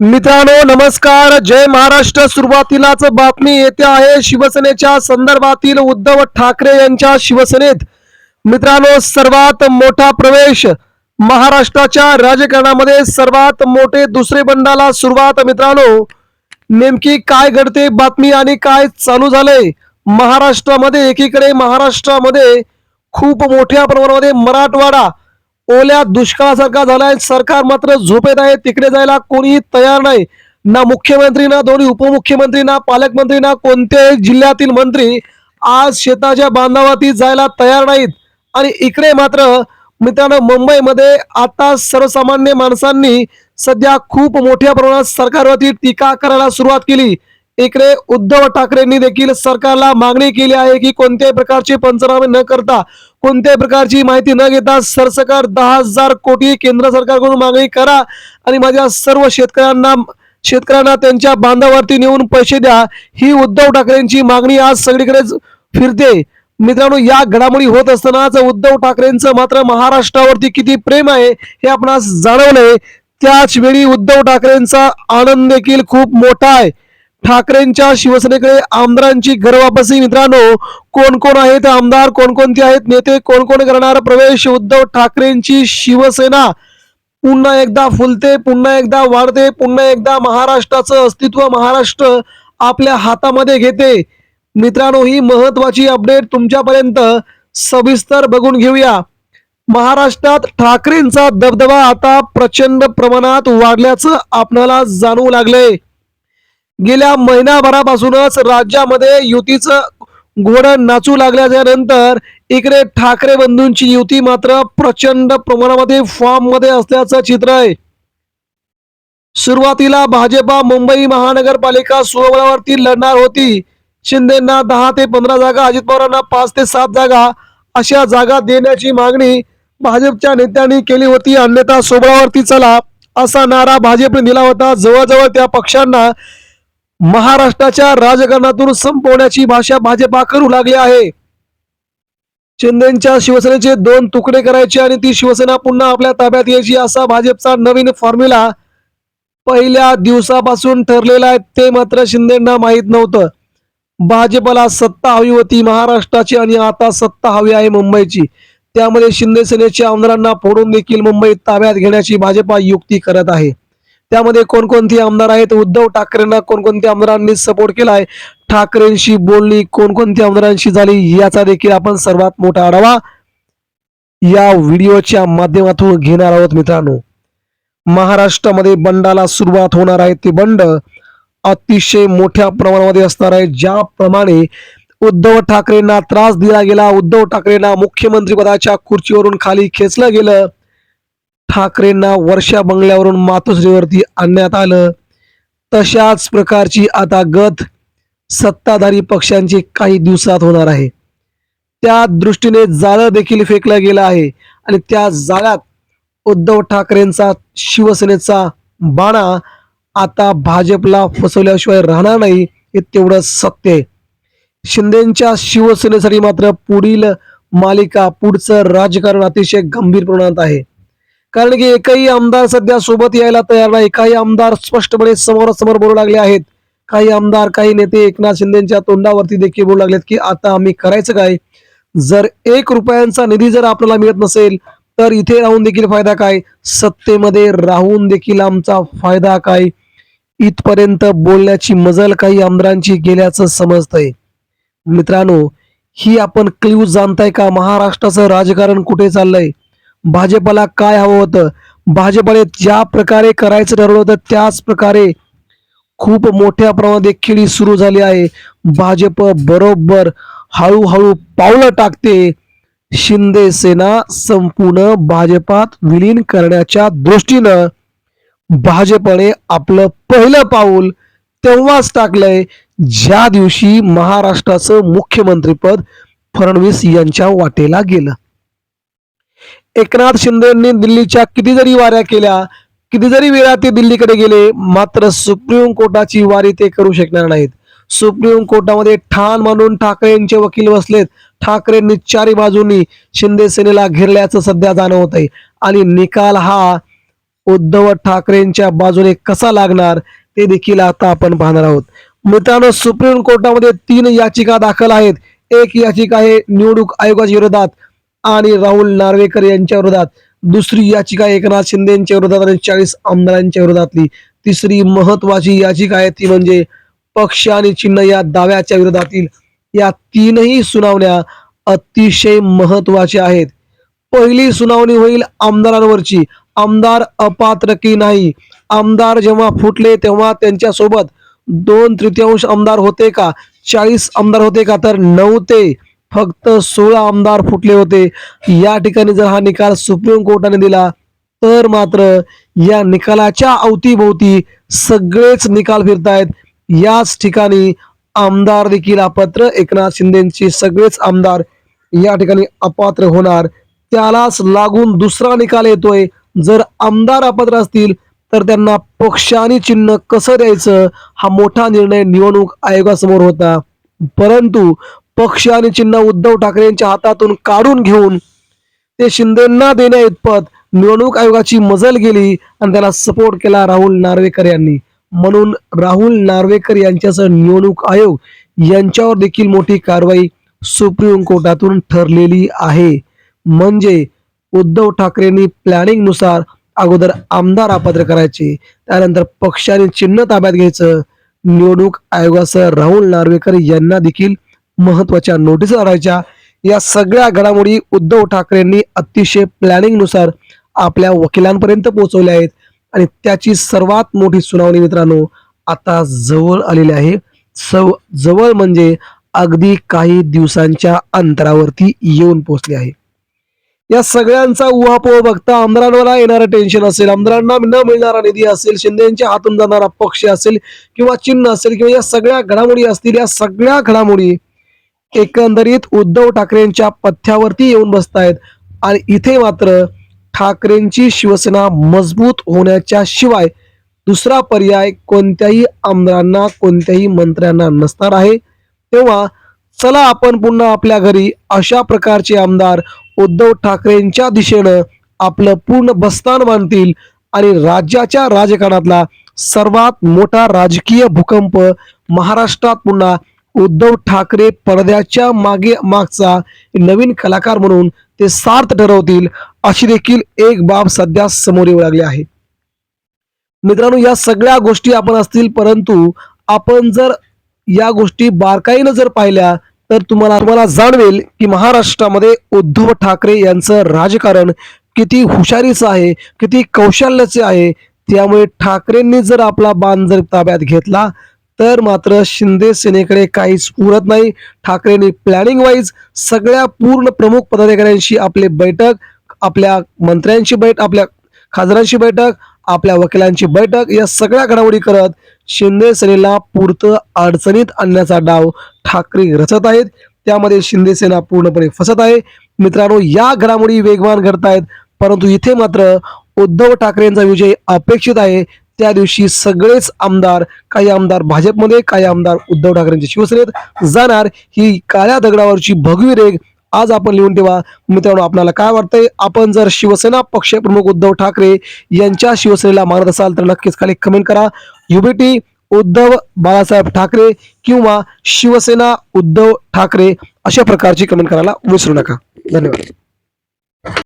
मित्रांनो नमस्कार. जय महाराष्ट्र. सुरुवातीलाच बातमी येते आहे शिवसेनेच्या संदर्भातील उद्धव ठाकरे यांच्या शिवसेनेत. मित्रांनो सर्वात मोठा प्रवेश महाराष्ट्राच्या राजकारणामध्ये सर्वात मोठे दुसरे बंडाला सुरुवात. मित्रांनो नेमकी काय घडते बातमी आणि काय चालू झालंय? महाराष्ट्रामध्ये एकीकडे महाराष्ट्रामध्ये खूप मोठ्या प्रमाणामध्ये मराठवाडा ओल्या दुष्काळासारखा झालाय. सरकार मात्र झोपेत आहे तिकडे जायला कोणीही तयार नाही. ना मुख्यमंत्री ना दोन्ही उपमुख्यमंत्री ना पालकमंत्री ना कोणत्याही जिल्ह्यातील मंत्री आज शेताच्या बांधावरती जायला तयार नाहीत. आणि इकडे मात्र मित्रांनो मुंबईमध्ये आता सर्वसामान्य माणसांनी सध्या खूप मोठ्या प्रमाणात सरकारवरती टीका करायला सुरुवात केली. इकडे उद्धव ठाकरेंनी देखील सरकारला मागणी केली आहे की कोणत्याही प्रकारचे पंचनामे न करता कोणत्याही प्रकारची माहिती न घेता सरसकट दहा हजार कोटी केंद्र सरकारकडून मागणी करा आणि माझ्या सर्व शेतकऱ्यांना शेतकऱ्यांना त्यांच्या बांधावरती नेऊन पैसे द्या. ही उद्धव ठाकरेंची मागणी आज सगळीकडे फिरते. मित्रांनो या घडामोडी होत असतानाच उद्धव ठाकरेंचं मात्र महाराष्ट्रावरती किती प्रेम आहे हे आपण जाणवलंय. त्याच वेळी उद्धव ठाकरेंचा आनंद देखील खूप मोठा आहे. ठाकरेंच्या शिवसेनेकडे आमदारांची घरवापसी. मित्रांनो कोण कोण आहेत आमदार? कोणकोणते आहेत नेते? कोण कोण करणार प्रवेश? उद्धव ठाकरेंची शिवसेना. पुन्हा एकदा फुलते पुन्हा एकदा वाढते पुन्हा एकदा महाराष्ट्राचं अस्तित्व महाराष्ट्र आपल्या हातामध्ये घेते. मित्रांनो ही महत्वाची अपडेट तुमच्यापर्यंत सविस्तर बघून घेऊया. महाराष्ट्रात ठाकरेंचा दबदबा आता प्रचंड प्रमाणात वाढल्याचं आपणाला जाणवू लागलंय. गेल्या महिनाभरापासूनच राज्यामध्ये युतीचं घोडं नाचू लागल्याच्या नंतर इकडे ठाकरे बंधूंची युती मात्र प्रचंड प्रमाणामध्ये फॉर्ममध्ये असल्याचं चित्र आहे. सुरुवातीला भाजपा मुंबई महानगरपालिका स्वबळावरती लढणार होती. शिंदेना दहा ते पंधरा जागा अजित पवारांना पाच ते सात जागा अशा जागा देण्याची मागणी भाजपच्या नेत्यांनी केली होती. अन्यथा सोबळावरती चला असा नारा भाजपने दिला होता. जवळजवळ त्या पक्षांना महाराष्ट्राच्या राजकारणातून संपवण्याची भाषा भाजपा करू लागली आहे. शिंदेच्या शिवसेनेचे दोन तुकडे करायचे आणि ती शिवसेना पुन्हा आपल्या ताब्यात यायची असा भाजपचा नवीन फॉर्म्युला पहिल्या दिवसापासून ठरलेला आहे ते मात्र शिंदेना माहीत नव्हतं. भाजपला सत्ता हवी होती महाराष्ट्राची आणि आता सत्ता हवी आहे मुंबईची. त्यामध्ये शिंदे सेनेच्या आमदारांना फोडून देखील मुंबईत ताब्यात घेण्याची भाजपा युक्ती करत आहे. त्यामध्ये कोणकोणते आमदार आहेत? उद्धव ठाकरेंना कोणकोणत्या आमदारांनी सपोर्ट केला आहे ठाकरेंशी बोलणी कोणकोणत्या आमदारांशी झाली? याचा देखील आपण सर्वात मोठा आढावा या व्हिडिओच्या माध्यमातून घेणार आहोत मित्रांनो. महाराष्ट्रामध्ये बंडाला सुरुवात होणार आहे. ते बंड अतिशय मोठ्या प्रमाणामध्ये असणार आहे. ज्याप्रमाणे उद्धव ठाकरेंना त्रास दिला गेला. उद्धव ठाकरेंना मुख्यमंत्री पदाच्या खुर्चीवरून खाली खेचलं गेलं. ठाकरेंना वर्षा बंगल्यावरून मातोश्रीवरती आणण्यात आलं. तशाच प्रकारची आता गत सत्ताधारी पक्षांची काही दिवसात होणार आहे. त्या दृष्टीने जाळं देखील फेकलं गेलं आहे आणि त्या जाळ्यात उद्धव ठाकरेंचा शिवसेनेचा बाणा आता भाजपला फसवल्याशिवाय राहणार नाही हे तेवढं सत्य आहे. शिंदेच्या शिवसेनेसाठी मात्र पुढील मालिका पुढचं राजकारण अतिशय गंभीर प्रमाणात आहे. कारण की एकही आमदार सध्या सोबत यायला तयार नाही. काही आमदार स्पष्टपणे समोरासमोर बोलू लागले आहेत. काही आमदार काही नेते एकनाथ शिंदेच्या तोंडावरती देखील बोलू लागलेत की आता आम्ही करायचं काय? जर एक रुपयांचा निधी जर आपल्याला मिळत नसेल तर इथे राहून देखील फायदा काय? सत्तेमध्ये राहून देखील आमचा फायदा काय? इथपर्यंत बोलण्याची मजल काही आमदारांची गेल्याचं समजतंय. मित्रांनो ही आपण क्ल्यू जाणताय का? महाराष्ट्राचं राजकारण कुठे चाललंय? भाजपला काय हवं होतं? भाजपने ज्या प्रकारे करायचं ठरवलं होतं त्याच प्रकारे खूप मोठ्या प्रमाणात खेळी सुरू झाली आहे. भाजप बरोबर हळूहळू पावलं टाकते. शिंदे सेना संपूर्ण भाजपात विलीन करण्याच्या दृष्टीनं भाजपने आपलं पहिलं पाऊल तेव्हाच टाकलंय. ज्या दिवशी महाराष्ट्राचं मुख्यमंत्रीपद फडणवीस यांच्या वाटेला गेलं. एकनाथ शिंदेंनी दिल्लीच्या किती जरी वाऱ्या केल्या किती जरी वेळा ते दिल्लीकडे गेले मात्र सुप्रीम कोर्टाची वारी ते करू शकणार नाहीत. सुप्रीम कोर्टामध्ये ठाण मानून ठाकरेंचे वकील बसलेत. ठाकरेंनी चारी बाजूनी शिंदे सेनेला घेरल्याचं सध्या जाणवत आहे आणि निकाल हा उद्धव ठाकरेंच्या बाजूने कसा लागणार ते देखील आता आपण पाहणार आहोत. मित्रांनो सुप्रीम कोर्टामध्ये तीन याचिका दाखल आहेत. एक याचिका आहे निवडणूक आयोगाच्या विरोधात. आणि राहुल नार्वेकर यांच्या विरोधात. दुसरी याचिका एकनाथ शिंदे यांच्या विरोधात आणि चाळीस आमदारांच्या विरोधातली. तिसरी महत्वाची याचिका आहे ती म्हणजे पक्ष आणि चिन्ह या दाव्याच्या विरोधातील. या तीनही सुनावण्या अतिशय महत्त्वाच्या आहेत. पहिली सुनावणी होईल आमदारांवरची. आमदार अपात्र की नाही? आमदार जेव्हा फुटले तेव्हा त्यांच्यासोबत दोन तृतीयांश आमदार होते का? चाळीस आमदार होते का? तर नऊ ते फक्त सोळा आमदार फुटले होते. या ठिकाणी जर हा निकाल सुप्रीम कोर्टाने दिला तर मात्र या निकालाच्या अवतीभोवती सगळेच निकाल फिरतायत. याच ठिकाणी आमदार देखील अपात्र. एकनाथ शिंदेची सगळेच आमदार या ठिकाणी अपात्र होणार. त्यालाच लागून दुसरा निकाल येतोय. जर आमदार अपात्र असतील तर त्यांना पक्ष आणि चिन्ह कसं द्यायचं? हा मोठा निर्णय निवडणूक आयोगासमोर होता. परंतु पक्ष आणि चिन्ह उद्धव ठाकरे यांच्या हातातून काढून घेऊन ते शिंदेना देण्या इतपत निवडणूक आयोगाची मजल गेली आणि त्याला सपोर्ट केला राहुल नार्वेकर यांनी. म्हणून राहुल नार्वेकर यांच्यासह निवडणूक आयोग यांच्यावर देखील मोठी कारवाई सुप्रीम कोर्टातून ठरलेली आहे. म्हणजे उद्धव ठाकरेंनी प्लॅनिंगनुसार अगोदर आमदार अपात्र करायचे त्यानंतर पक्षाने चिन्ह ताब्यात घ्यायचं. निवडणूक आयोगासह राहुल नार्वेकर यांना देखील महत्त्वाच्या नोटीस करायच्या या सगळ्या घडामोडी उद्धव ठाकरेंनी अतिशय प्लॅनिंगनुसार आपल्या वकिलांपर्यंत पोहोचवल्या आहेत. आणि त्याची सर्वात मोठी सुनावणी मित्रांनो आता जवळ आलेली आहे. सव जवळ म्हणजे अगदी काही दिवसांच्या अंतरावरती येऊन पोहोचली आहे. या सगळ्यांचा उहापोह बघता आमदारांवर येणारं टेन्शन असेल आमदारांना न मिळणारा निधी असेल शिंदेच्या हातून जाणारा पक्ष असेल किंवा चिन्ह असेल किंवा या सगळ्या घडामोडी असतील या सगळ्या घडामोडी एकंदरीत उद्धव ठाकरेंच्या पथ्यावरती येऊन बसतायत. आणि इथे मात्र ठाकरेंची शिवसेना मजबूत होण्याच्या शिवाय दुसरा पर्याय कोणत्याही आमदारांना कोणत्याही मंत्र्यांना नसणार आहे. तेव्हा चला आपण पुन्हा आपल्या घरी अशा प्रकारचे आमदार उद्धव ठाकरेंच्या दिशेनं आपलं पूर्ण बस्तान बांधतील आणि राज्याच्या राजकारणातला सर्वात मोठा राजकीय भूकंप महाराष्ट्रात पुन्हा उद्धव ठाकरे पडद्याच्या मागे मागचा नवीन कलाकार म्हणून ते सार्थ ठरवतील अशी देखील एक बाब सध्या समोर येऊ लागली आहे. मित्रांनो या सगळ्या गोष्टी आपण असतील परंतु आपण जर या गोष्टी बारकाईनं जर पाहिल्या तर तुम्हाला तुम्हाला जाणवेल की महाराष्ट्रामध्ये उद्धव ठाकरे यांचं राजकारण किती हुशारीचं आहे किती कौशल्याचे आहे. त्यामुळे ठाकरेंनी जर आपला बाण जर ताब्यात घेतला तर मात्र शिंदे सेनेकडे काहीच उरत नाही. ठाकरेंनी प्लॅनिंग वाईज सगळ्या पूर्ण प्रमुख पदाधिकाऱ्यांशी आपले बैठक आपल्या मंत्र्यांची बैठक आपल्या खासदारांची बैठक आपल्या वकिलांची बैठक या सगळ्या घडामोडी करत शिंदे सेनेला पुरतं अडचणीत आणण्याचा डाव ठाकरे रचत आहेत. त्यामध्ये शिंदे सेना पूर्णपणे फसत आहे. मित्रांनो या घडामोडी वेगवान घडतायत परंतु इथे मात्र उद्धव ठाकरेंचा विजय अपेक्षित आहे. त्या दिवशी सगळेच आमदार काही आमदार भाजपमध्ये काही आमदार उद्धव ठाकरेंच्या शिवसेनेत जाणार. ही काळ्या दगडावरची भगवी रेग आज आपण लिहून ठेवा. मित्रांनो आपल्याला काय वाटतंय? आपण जर शिवसेना पक्षप्रमुख उद्धव ठाकरे यांच्या शिवसेनेला मानत असाल तर नक्कीच खाली कमेंट करा. युबीटी उद्धव बाळासाहेब ठाकरे किंवा शिवसेना उद्धव ठाकरे अशा प्रकारची कमेंट करायला विसरू नका. धन्यवाद.